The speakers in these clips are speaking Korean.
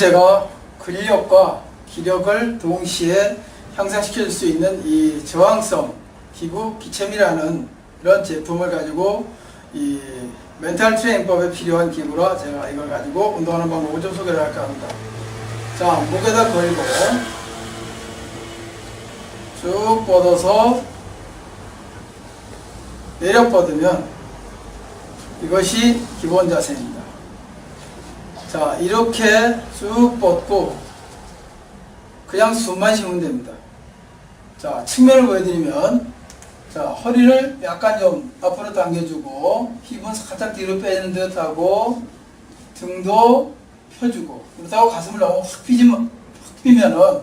제가 근력과 기력을 동시에 향상시켜 줄수 있는 이 저항성 기구 기체미라는 이런 제품을 가지고 이 멘탈 트레이닝법에 필요한 기구라 제가 이걸 가지고 운동하는 방법을 좀 소개를 할까 합니다. 자, 목에다 걸고 쭉 뻗어서 내려 뻗으면 이것이 기본 자세입니다. 자, 이렇게 쭉 뻗고 그냥 숨만 쉬면 됩니다. 자, 측면을 보여드리면 자, 허리를 약간 좀 앞으로 당겨주고 힙은 살짝 뒤로 빼는 듯 하고 등도 펴주고 그렇다고 가슴을 너무 확 마- 확 피면은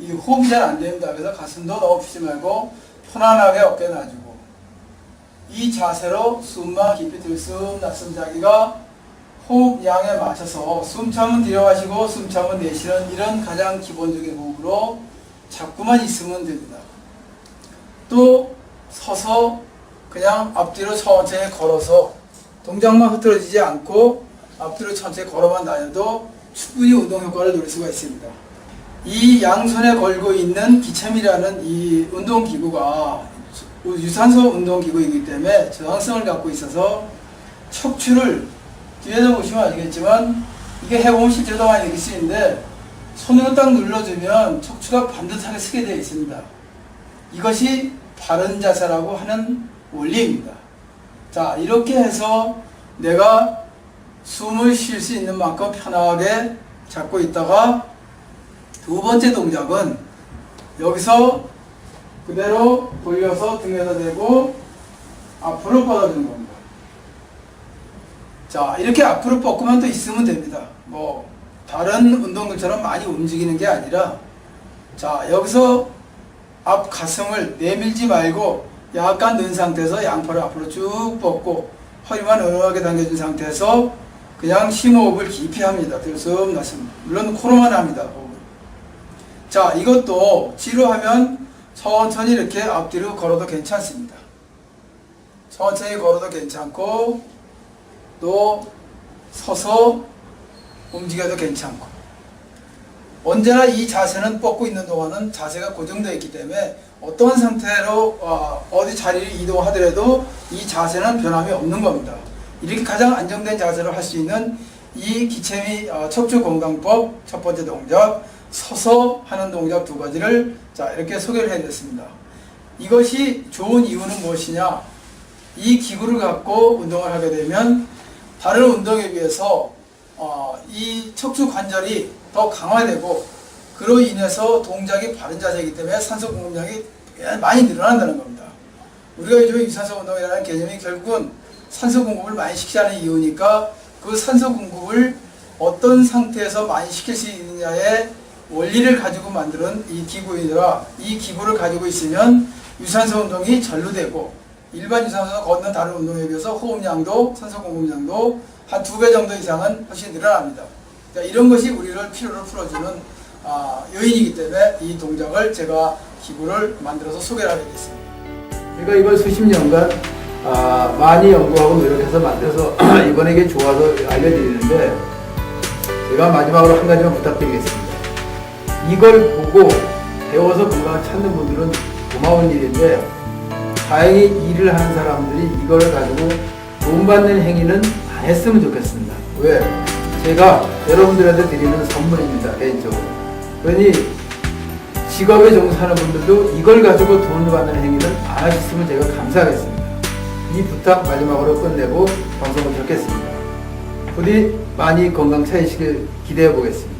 이 호흡이 잘 안 됩니다. 그래서 가슴도 너무 피지 말고 편안하게 어깨 놔주고 이 자세로 숨만 깊이 들숨 낮숨 자기가 호흡 양에 맞춰서 숨 참은 들여마시고 숨 참은 내쉬는 이런 가장 기본적인 호흡으로 자꾸만 있으면 됩니다. 또 서서 그냥 앞뒤로 천천히 걸어서 동작만 흐트러지지 않고 앞뒤로 천천히 걸어만 다녀도 충분히 운동 효과를 누릴 수가 있습니다. 이 양손에 걸고 있는 기체미라는 이 운동기구가 유산소 운동기구이기 때문에 저항성을 갖고 있어서 척추를 뒤에서 보시면 아시겠지만 이게 해보면 실제로 많이 수 있는데 손으로 딱 눌러주면 척추가 반듯하게 서게 되어 있습니다. 이것이 바른 자세라고 하는 원리입니다. 자, 이렇게 해서 내가 숨을 쉴 수 있는 만큼 편하게 잡고 있다가 두 번째 동작은 여기서 그대로 돌려서 등에다 대고 앞으로 뻗어주는 겁니다. 자, 이렇게 앞으로 뻗고만 또 있으면 됩니다. 뭐, 다른 운동들처럼 많이 움직이는 게 아니라, 자, 여기서 앞 가슴을 내밀지 말고 약간 는 상태에서 양팔을 앞으로 쭉 뻗고 허리만 은하게 당겨준 상태에서 그냥 심호흡을 깊이 합니다. 들숨 나숨. 물론 코로만 합니다. 자, 이것도 지루하면 천천히 이렇게 앞뒤로 걸어도 괜찮습니다. 천천히 걸어도 괜찮고 또 서서 움직여도 괜찮고 언제나 이 자세는 뻗고 있는 동안은 자세가 고정되어 있기 때문에 어떤 상태로 어, 어디 자리를 이동하더라도 이 자세는 변함이 없는 겁니다. 이렇게 가장 안정된 자세를 할수 있는 이 기체미 어, 척추 건강법 첫 번째 동작 서서 하는 동작 두 가지를 자 이렇게 소개를 해드렸습니다. 이것이 좋은 이유는 무엇이냐? 이 기구를 갖고 운동을 하게 되면 다른 운동에 비해서 어, 이 척추 관절이 더 강화되고 그로 인해서 동작이 바른 자세이기 때문에 산소 공급량이 꽤 많이 늘어난다는 겁니다. 우리가 요즘 유산소 운동이라는 개념이 결국은 산소 공급을 많이 시키자는 이유니까 그 산소 공급을 어떤 상태에서 많이 시킬 수 있느냐의 원리를 가지고 만드는 이 기구이라 이 기구를 가지고 있으면 유산소 운동이 전루되고 일반 유산소 걷는 다른 운동에 비해서 호흡량도 산소 공급량도 한 두 배 정도 이상은 훨씬 늘어납니다. 자, 이런 것이 우리를 피로를 풀어주는 아, 요인이기 때문에 이 동작을 제가 기구를 만들어서 소개를 하게 됐습니다. 제가 이걸 수십 년간 아, 많이 연구하고 노력해서 만들어서 이번에 이게 좋아서 알려드리는데 제가 마지막으로 한 가지만 부탁드리겠습니다. 이걸 보고 배워서 건강을 찾는 분들은 고마운 일인데 다행히 일을 하는 사람들이 이걸 가지고 돈 받는 행위는 안 했으면 좋겠습니다. 왜? 제가 여러분들한테 드리는 선물입니다. 개인적으로. 그러니 직업에 종사하는 분들도 이걸 가지고 돈을 받는 행위는 안 하셨으면 제가 감사하겠습니다. 이 부탁 마지막으로 끝내고 방송을 듣겠습니다. 부디 많이 건강 찾으시길 기대해 보겠습니다.